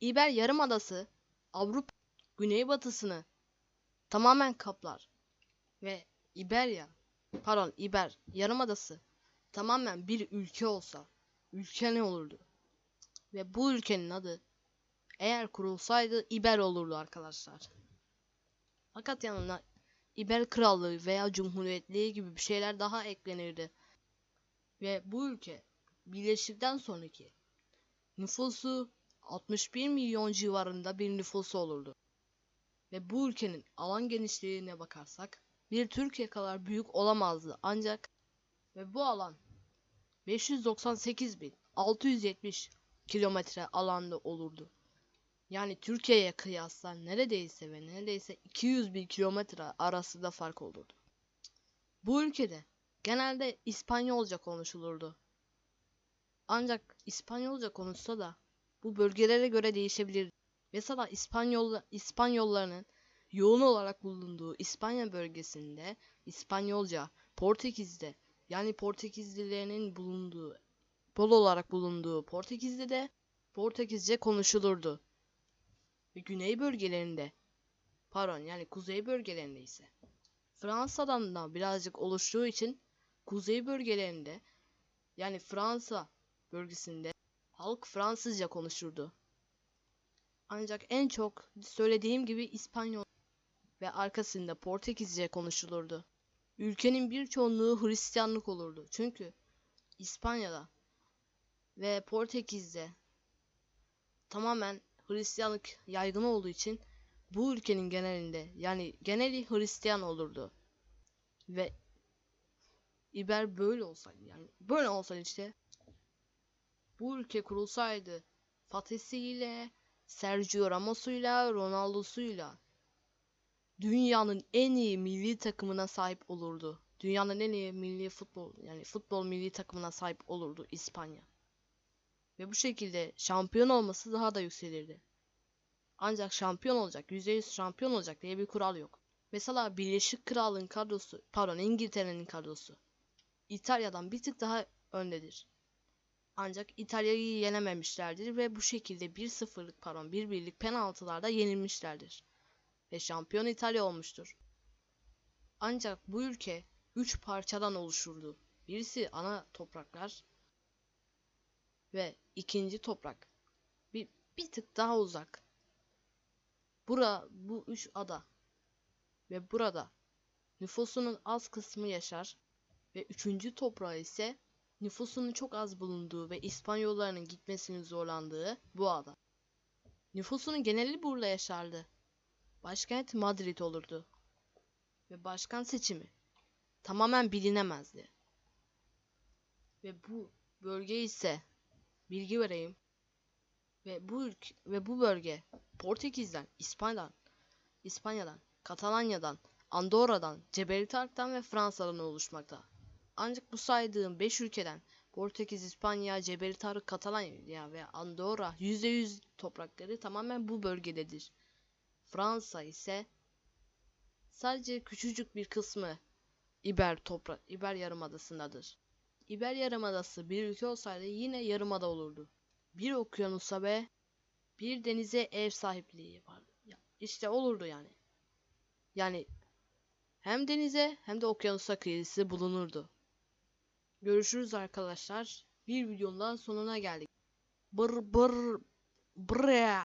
İber Yarımadası Avrupa güneybatısını tamamen kaplar ve İberya pardon İber Yarımadası tamamen bir ülke olsa ülke ne olurdu? Ve bu ülkenin adı eğer kurulsaydı İber olurdu arkadaşlar. Fakat yanına İber Krallığı veya Cumhuriyetliği gibi bir şeyler daha eklenirdi. Ve bu ülke birleştikten sonraki nüfusu 61 milyon civarında bir nüfusu olurdu. Ve bu ülkenin alan genişliğine bakarsak bir Türkiye kadar büyük olamazdı ancak ve bu alan 598.670 kilometre alanda olurdu. Yani Türkiye'ye kıyasla neredeyse ve neredeyse 200 bin kilometre arasında fark olurdu. Bu ülkede genelde İspanyolca konuşulurdu. Ancak İspanyolca konuşsa da bu bölgelere göre değişebilir. Mesela İspanyol İspanyollarının yoğun olarak bulunduğu İspanya bölgesinde İspanyolca, Portekiz'de yani Portekizlilerin bulunduğu bol olarak bulunduğu Portekiz'de de Portekizce konuşulurdu. Ve güney bölgelerinde pardon yani kuzey bölgelerinde ise Fransa'dan da birazcık oluştuğu için kuzey bölgelerinde yani Fransa bölgesinde halk Fransızca konuşurdu. Ancak en çok söylediğim gibi İspanyol ve arkasında Portekizce konuşulurdu. Ülkenin bir çoğunluğu Hristiyanlık olurdu. Çünkü İspanya'da ve Portekiz'de tamamen Hristiyanlık yaygın olduğu için bu ülkenin genelinde yani geneli Hristiyan olurdu. Ve İber böyle olsaydı yani böyle olsaydı işte bu ülke kurulsaydı Fatih'iyle, Sergio Ramos'uyla, Ronaldo'suyla dünyanın en iyi milli takımına sahip olurdu. Dünyanın en iyi milli futbol yani futbol milli takımına sahip olurdu İspanya. Ve bu şekilde şampiyon olması daha da yükselirdi. Ancak şampiyon olacak, %100 şampiyon olacak diye bir kural yok. Mesela Birleşik Krallığın kadrosu, pardon İngiltere'nin kadrosu İtalya'dan bir tık daha öndedir. Ancak İtalya'yı yenememişlerdir ve bu şekilde 1-0'lık pardon 1-1'lik penaltılarda yenilmişlerdir. Ve şampiyon İtalya olmuştur. Ancak bu ülke 3 parçadan oluşurdu. Birisi ana topraklar ve ikinci toprak bir, bir tık daha uzak. Bura bu üç ada ve burada nüfusunun az kısmı yaşar ve üçüncü toprağı ise nüfusunun çok az bulunduğu ve İspanyolların gitmesinin zorlandığı bu ada. Nüfusunun geneli burada yaşardı. Başkent Madrid olurdu. Ve başkan seçimi tamamen bilinemezdi. Ve bu bölge ise bilgi vereyim. Ve bu ülke ve bu bölge Portekiz'den, İspanya'dan, İspanya'dan, Katalanya'dan, Andorra'dan, Cebelitark'tan ve Fransa'dan oluşmakta. Ancak bu saydığım 5 ülkeden Portekiz, İspanya, Cebelitark, Katalanya ve Andorra %100 toprakları tamamen bu bölgededir. Fransa ise sadece küçücük bir kısmı İber toprak İber Yarımadası'ndadır. İber Yarımadası bir ülke olsaydı yine yarımada olurdu. Bir okyanusa ve bir denize ev sahipliği yapardı. Ya, işte olurdu yani. Yani hem denize hem de okyanusa kıyısı bulunurdu. Görüşürüz arkadaşlar. Bir videonun sonuna geldik. Bır bır bre.